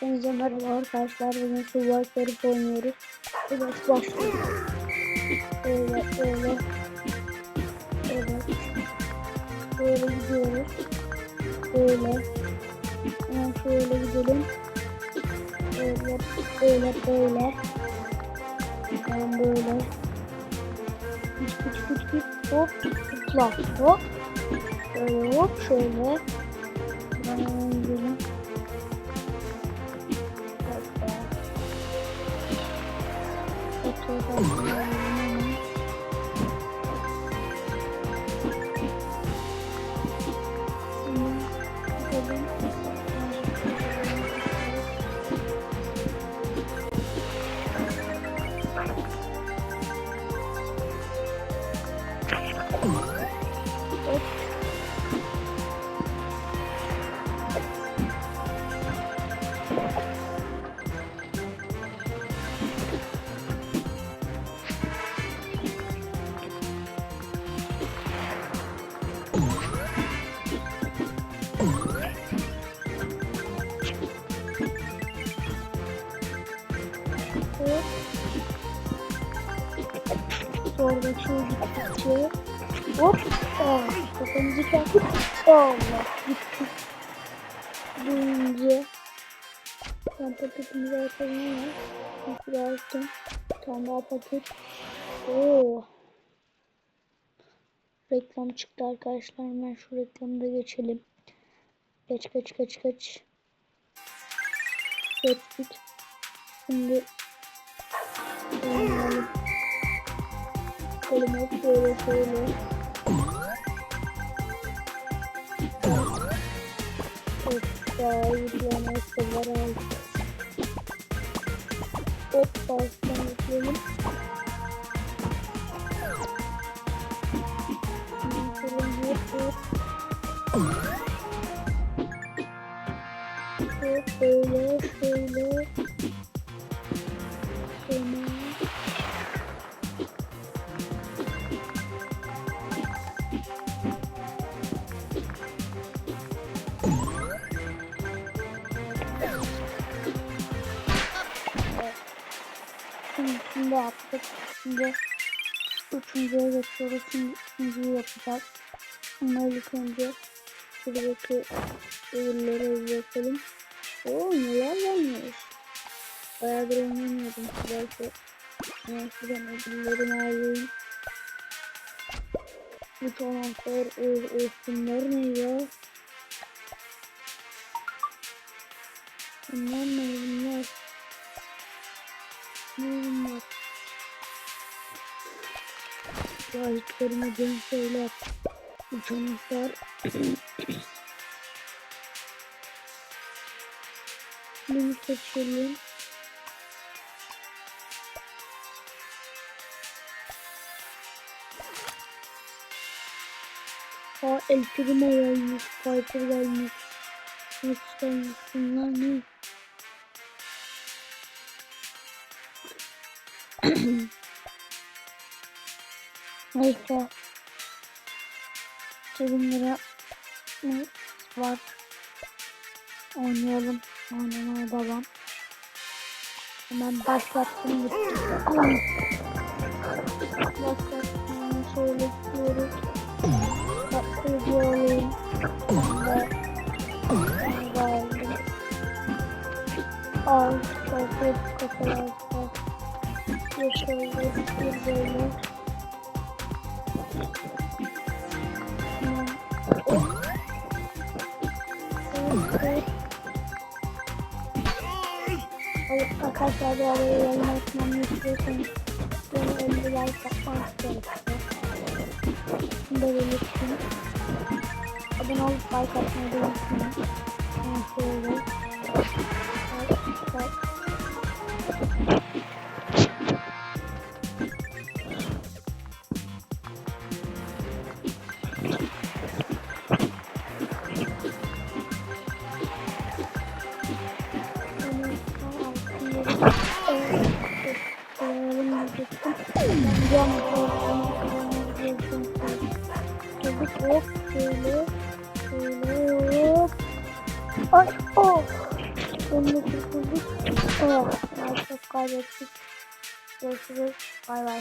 Hepinize merhaba arkadaşlar. Bugün Survivor oynuyoruz. Evet başlıyoruz. Böyle böyle. Evet. Böyle gidiyoruz. Böyle. Hemen şöyle gidelim. Böyle böyle böyle. Hemen böyle. Git git git git. Hop. Zıpla. Hop. Şöyle hop şöyle. Hemen gidelim. Hoppa. Oturalım. Hop. Sonra çocukçu. Hop. Aa, kafamızı çarptık. Allah. Gitti. Duyunca. Ben paketimizi açalım ama. Bir açtım. Tane daha paket. Oo. Reklam çıktı arkadaşlar. Hemen şu reklamı da geçelim. Geç geç geç geç. Geçtik. Şimdi oynayalım. Kelime şöyle şöyle. Hoppa yürüyen ayakkabıları aldık. Hoppa üstten yükleyelim. Yürüyelim hop. Hop böyle şöyle. Şimdi yaptık. Şimdi üçüncüye geçiyoruz. Şimdi üçüncüyü yapacağız. Ama ilk önce şuradaki ödülleri yapalım. Oo neler gelmiş. Bayağıdır oynamıyordum. Belki ben şuradan ödüllerimi alayım. Bu o bunlar ne ya? Bunlar? Ne Hiç görmediğim şeyler. Bu tanaklar. Bunu seçelim. Aa El Primo gelmiş, Piper gelmiş. Max gelmiş. Bunlar ne? Neyse. 2000 lira ne var? Oynayalım. Oynamaya devam. Hemen başlattım gitti. Başlattım. Şöyle gidiyoruz. Tatlı da aldım. Al. Şöyle kafalar. Bir şöyle bir böyle. Arkadaşlar bu araya yayın açmamı istiyorsanız beni 50 like atmanız gerekiyor. Da belirtin. Abone olup like atmayı unutmayın. Hop şöyle şöyle hop. Ay oh. Önüne kurtulduk. Evet. Maalesef kaybettik. Görüşürüz. Bay bay.